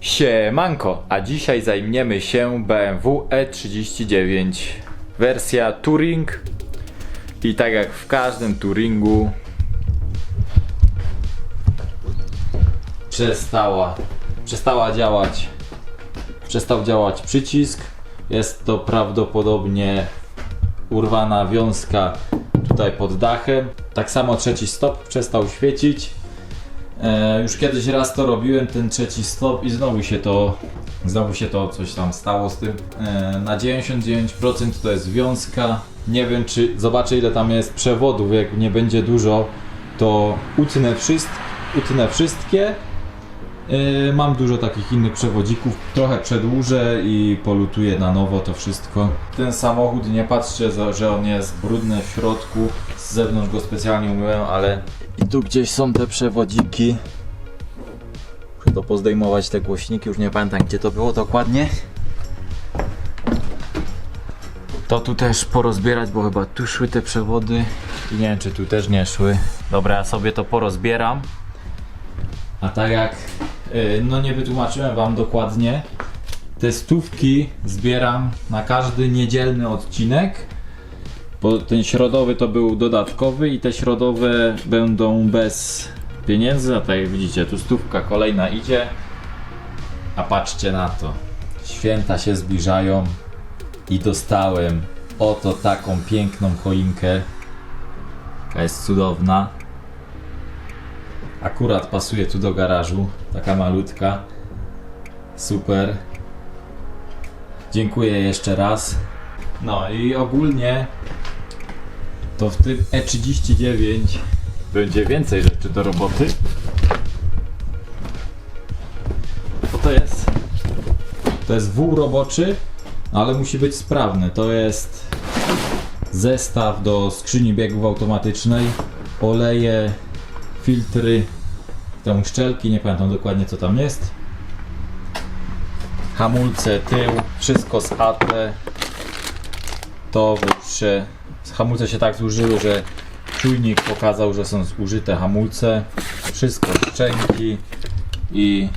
Siemanko, a dzisiaj zajmiemy się BMW E39 wersja Touring. I tak jak w każdym Touringu przestała, przestała działać przestał działać przycisk. Jest to prawdopodobnie urwana wiązka tutaj pod dachem. Tak samo trzeci stop przestał świecić E, już kiedyś raz to robiłem, ten trzeci stop i znowu się to, znowu się to coś tam stało z tym. E, na 99% to jest wiązka. Nie wiem czy, zobaczę ile tam jest przewodów, jak nie będzie dużo, to utnę, wszyst, utnę wszystkie. E, mam dużo takich innych przewodzików, trochę przedłużę i polutuję na nowo to wszystko. Ten samochód, nie patrzcie, że on jest brudny w środku, z zewnątrz go specjalnie umyłem, ale i tu gdzieś są te przewodziki. Muszę to pozdejmować te głośniki, już nie pamiętam gdzie to było dokładnie. To tu też porozbierać, bo chyba tu szły te przewody i nie wiem czy tu też nie szły. Dobra, ja sobie to porozbieram. A tak jak no nie wytłumaczyłem wam dokładnie, te stówki zbieram na każdy niedzielny odcinek. Bo ten środowy to był dodatkowy i te środowe będą bez pieniędzy, a tak jak widzicie, tu stówka kolejna idzie. A patrzcie na to. Święta się zbliżają i dostałem oto taką piękną choinkę. Jest cudowna. Akurat pasuje tu do garażu. Taka malutka. Super. Dziękuję jeszcze raz. No i ogólnie to w tym E39 będzie więcej rzeczy do roboty. Co to jest? To jest wół roboczy, ale musi być sprawny. To jest zestaw do skrzyni biegów automatycznej, oleje, filtry, tam szczelki, nie pamiętam dokładnie co tam jest. Hamulce, tył, wszystko z AT. To wyższe hamulce się tak zużyły, że czujnik pokazał, że są zużyte hamulce. Wszystko szczęki i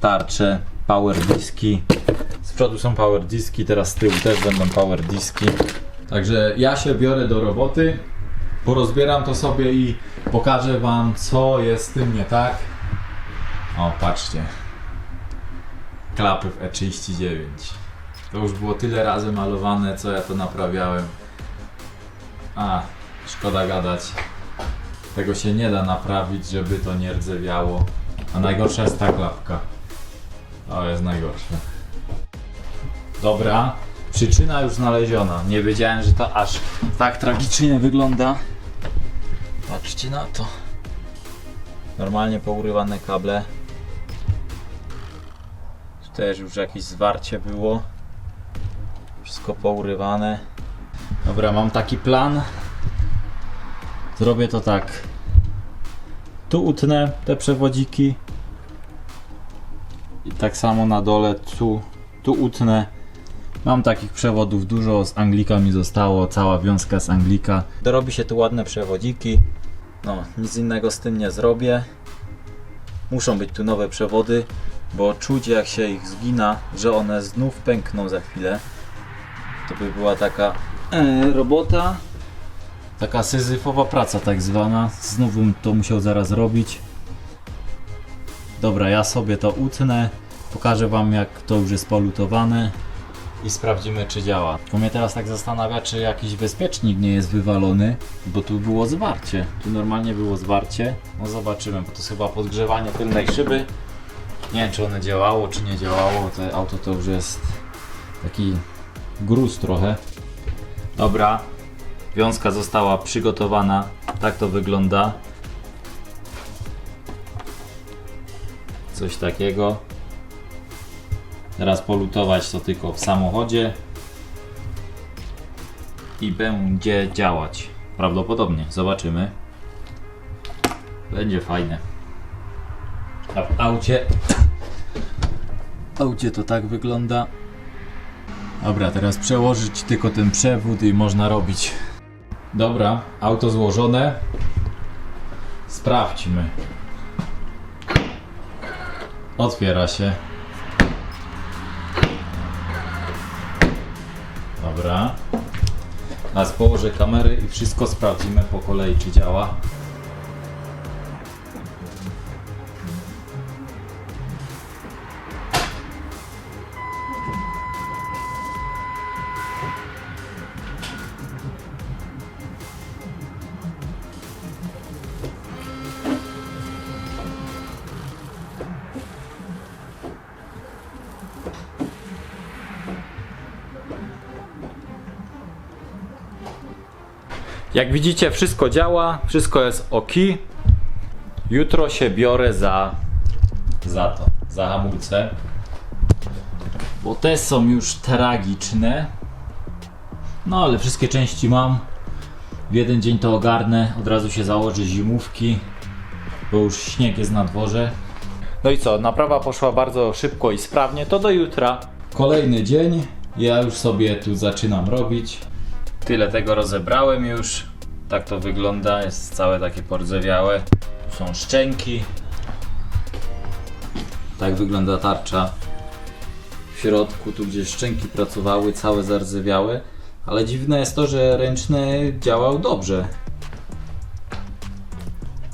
tarcze, power diski. Z przodu są power diski, teraz z tyłu też będą power diski. Także ja się biorę do roboty. Porozbieram to sobie i pokażę wam co jest z tym nie tak. O, patrzcie. Klapy w E39. To już było tyle razy malowane, co ja to naprawiałem. A, szkoda gadać. Tego się nie da naprawić, żeby to nie rdzewiało. A najgorsza jest ta klapka. To jest najgorsze. Dobra, przyczyna już znaleziona. Nie wiedziałem, że to aż tak tragicznie wygląda. Patrzcie na to. Normalnie pourywane kable. Tu też już jakieś zwarcie było. Wszystko pourywane. Dobra, mam taki plan. Zrobię to tak. Tu utnę te przewodziki. I tak samo na dole tu, tu utnę. Mam takich przewodów dużo, z Anglika mi zostało, cała wiązka z Anglika. Dorobi się tu ładne przewodziki. No, nic innego z tym nie zrobię. Muszą być tu nowe przewody, bo czuć jak się ich zgina, że one znów pękną za chwilę. To by była taka e, robota. Taka syzyfowa praca tak zwana. Znów bym to musiał zaraz robić. Dobra, ja sobie to utnę. Pokażę wam jak to już jest polutowane. I sprawdzimy czy działa. Tylko mnie teraz tak zastanawia czy jakiś bezpiecznik nie jest wywalony. Bo tu było zwarcie. Tu normalnie było zwarcie. No zobaczymy, bo to jest chyba podgrzewanie tylnej szyby. Nie wiem czy one działało czy nie działało. To auto to już jest taki gruz trochę. Dobra, wiązka została przygotowana. Tak to wygląda. Coś takiego. Teraz polutować to tylko w samochodzie i będzie działać. Prawdopodobnie, zobaczymy. Będzie fajne. A w aucie. Aucie to tak wygląda. Dobra, teraz przełożyć tylko ten przewód i można robić. Dobra, auto złożone. Sprawdźmy. Otwiera się. Dobra. Teraz położę kamery i wszystko sprawdzimy po kolei, czy działa. Jak widzicie, wszystko działa, wszystko jest ok. Jutro się biorę za, za to, za hamulce. Bo te są już tragiczne. No ale wszystkie części mam. W jeden dzień to ogarnę, od razu się założę zimówki, bo już śnieg jest na dworze. No i co, naprawa poszła bardzo szybko i sprawnie, to do jutra. Kolejny dzień, ja już sobie tu zaczynam robić. Tyle tego rozebrałem już. Tak to wygląda, jest całe takie pordzewiałe. Tu są szczęki. Tak wygląda tarcza. W środku, tu gdzie szczęki pracowały, całe zardzewiałe. Ale dziwne jest to, że ręczny działał dobrze.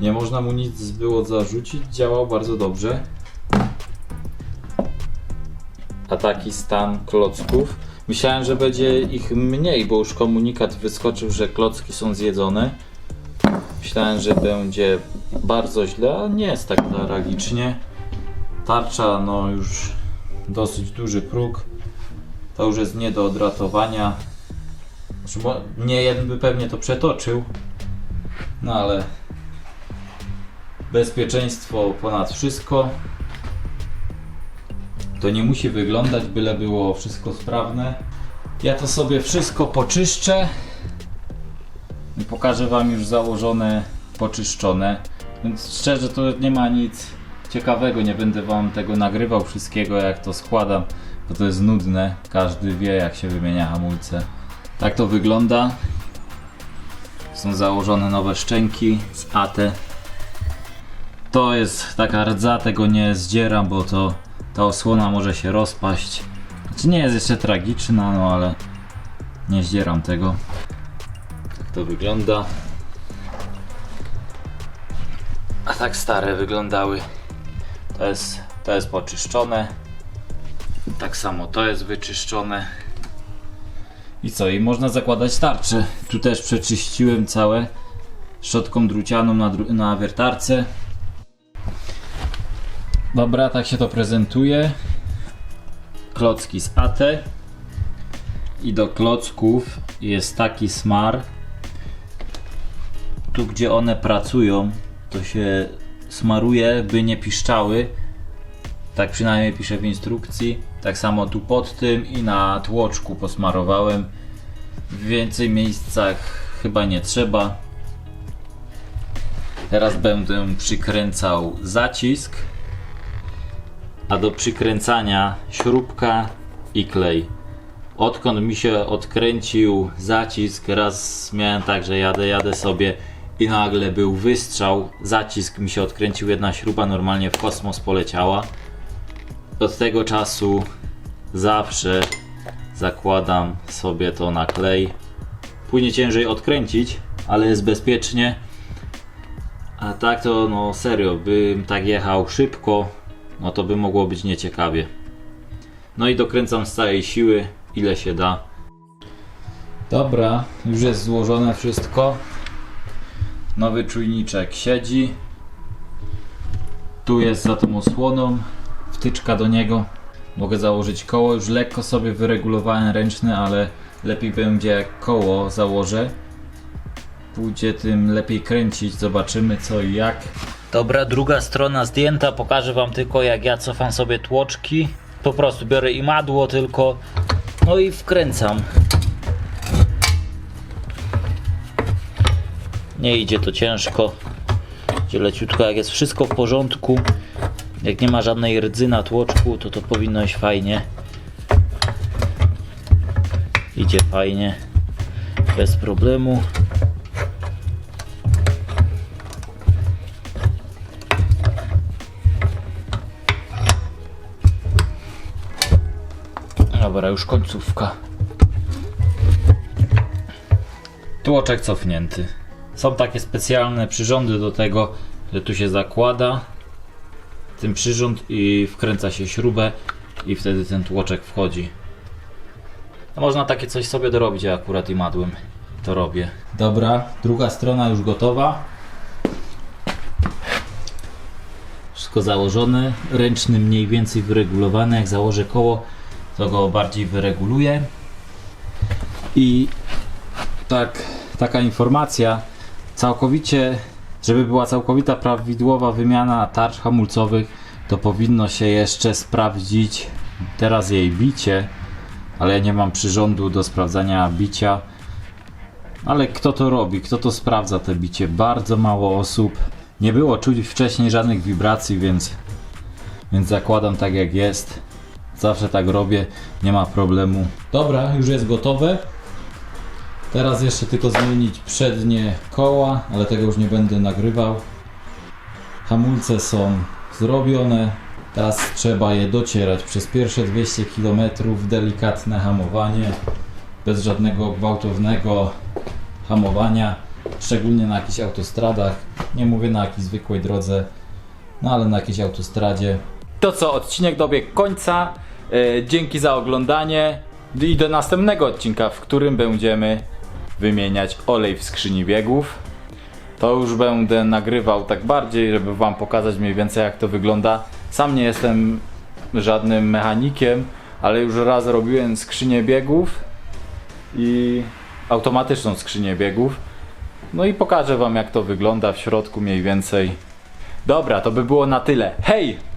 Nie można mu nic było zarzucić, działał bardzo dobrze. A taki stan klocków. Myślałem, że będzie ich mniej, bo już komunikat wyskoczył, że klocki są zjedzone. Myślałem, że będzie bardzo źle, a nie jest tak tragicznie. Tarcza, no już dosyć duży próg. To już jest nie do odratowania. Znaczy, nie jeden by pewnie to przetoczył. No ale bezpieczeństwo ponad wszystko. To nie musi wyglądać, byle było wszystko sprawne. Ja to sobie wszystko poczyszczę i pokażę Wam już założone, poczyszczone. Więc szczerze to nie ma nic ciekawego, nie będę Wam tego nagrywał wszystkiego jak to składam, bo to jest nudne. Każdy wie jak się wymienia hamulce. Tak to wygląda. Są założone nowe szczęki z AT. To jest taka rdza, tego nie zdzieram, bo to ta osłona może się rozpaść. Znaczy nie jest jeszcze tragiczna, no ale nie zdzieram tego. Tak to wygląda. A tak stare wyglądały. To jest, to jest poczyszczone. Tak samo to jest wyczyszczone. I co? I można zakładać tarcze. Tu też przeczyściłem całe szczotką drucianą na, dru- na wiertarce. Dobra, tak się to prezentuje. Klocki z AT. I do klocków jest taki smar. Tu gdzie one pracują, to się smaruje, by nie piszczały. Tak przynajmniej pisze w instrukcji. Tak samo tu pod tym i na tłoczku posmarowałem. W więcej miejscach chyba nie trzeba. Teraz będę przykręcał zacisk a do przykręcania śrubka i klej. Odkąd mi się odkręcił zacisk, raz miałem tak, że jadę, jadę sobie i nagle był wystrzał, zacisk mi się odkręcił, jedna śruba normalnie w kosmos poleciała. Od tego czasu zawsze zakładam sobie to na klej. Później ciężej odkręcić, ale jest bezpiecznie. A tak to no serio, bym tak jechał szybko, no to by mogło być nieciekawie. No i dokręcam z całej siły, ile się da. Dobra, już jest złożone wszystko. Nowy czujniczek siedzi. Tu jest za tą osłoną, wtyczka do niego. Mogę założyć koło, już lekko sobie wyregulowałem ręczny, ale lepiej będzie koło założę. Pójdzie tym lepiej kręcić, zobaczymy co i jak. Dobra, druga strona zdjęta. Pokażę Wam tylko, jak ja cofam sobie tłoczki. Po prostu biorę imadło tylko. No i wkręcam. Nie idzie to ciężko. Idzie leciutko, jak jest wszystko w porządku. Jak nie ma żadnej rdzy na tłoczku, to to powinno iść fajnie. Idzie fajnie. Bez problemu. Dobra, już końcówka. Tłoczek cofnięty. Są takie specjalne przyrządy do tego, że tu się zakłada ten przyrząd i wkręca się śrubę i wtedy ten tłoczek wchodzi. Można takie coś sobie dorobić, ja akurat i madłem to robię. Dobra, druga strona już gotowa. Wszystko założone, ręczny mniej więcej wyregulowany. Jak założę koło, to go bardziej wyreguluję. I tak, taka informacja, całkowicie, żeby była całkowita prawidłowa wymiana tarcz hamulcowych, to powinno się jeszcze sprawdzić teraz jej bicie, ale ja nie mam przyrządu do sprawdzania bicia. Ale kto to robi? Kto to sprawdza te bicie? Bardzo mało osób. Nie było czuć wcześniej żadnych wibracji, więc, więc zakładam tak jak jest. Zawsze tak robię, nie ma problemu. Dobra, już jest gotowe. Teraz jeszcze tylko zmienić przednie koła, ale tego już nie będę nagrywał. Hamulce są zrobione. Teraz trzeba je docierać przez pierwsze 200 km. Delikatne hamowanie, bez żadnego gwałtownego hamowania, szczególnie na jakichś autostradach. Nie mówię na jakiejś zwykłej drodze, no ale na jakiejś autostradzie. To co, odcinek dobiegł końca. E, dzięki za oglądanie i do następnego odcinka, w którym będziemy wymieniać olej w skrzyni biegów. To już będę nagrywał tak bardziej, żeby Wam pokazać mniej więcej jak to wygląda. Sam nie jestem żadnym mechanikiem, ale już raz robiłem skrzynię biegów i automatyczną skrzynię biegów. No i pokażę Wam jak to wygląda w środku mniej więcej. Dobra, to by było na tyle. Hej!